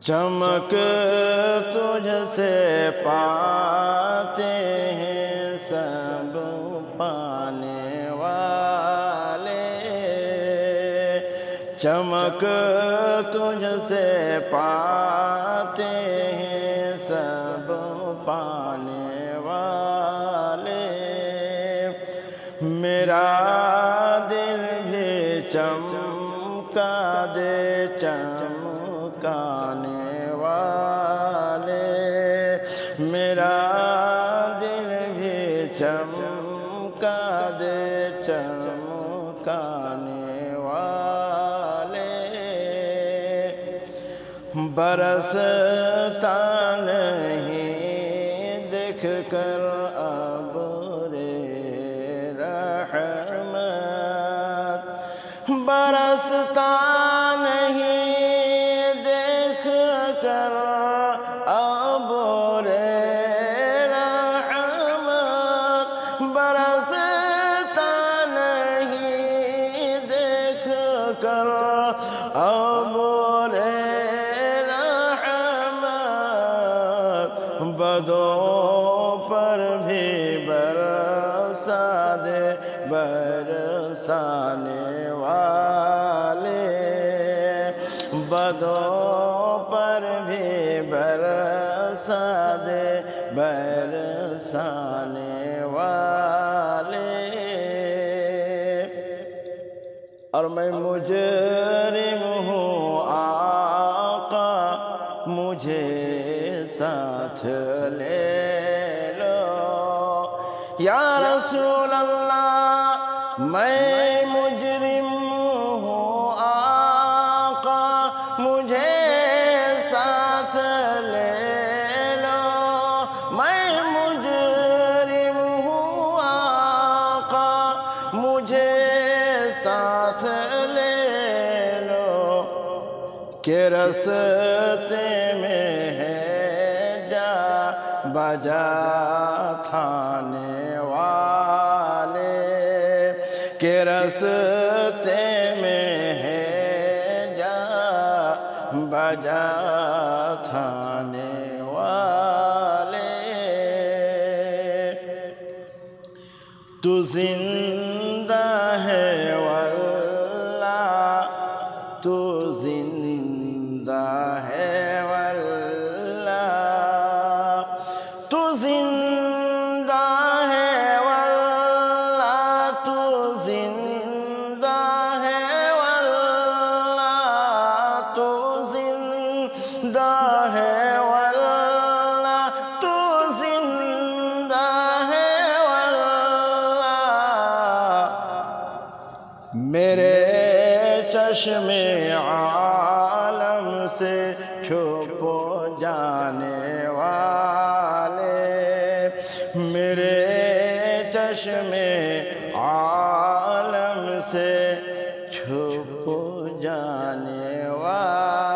چمک تجھ سے پاتے ہیں سب پانے والے۔ چمک تجھ سے پاتے ہیں سب پانے والے۔ میرا دل بھی چمکا دے چمکانے والے۔ میرا دل بھی چمکا دے، چمکانے والے۔ برستا نہیں دیکھ کر اب رے رحمت۔ برستا بدوں پر بھی برسا دے برسانے والے بدوں پر بھی برسا دے برسانے والے۔ اور میں مجرم ہوں آقا، مجھے ساتھ لے لو۔ یا رسول اللہ، میں مجرم مجھے ساتھ لے لو، کہ رستے میں ہے جا بجا تھانے والے، کہ رستے میں ہے جا بجا تھانے والے۔ تو زندہ تو زندہ ہے واللہ۔ تو زندہ ہے واللہ، تو زندہ ہے واللہ، تو زندہ ہے میرے چشم عالم سے چھپو جانے والے۔ میرے چشم عالم سے چھپو جانے والے۔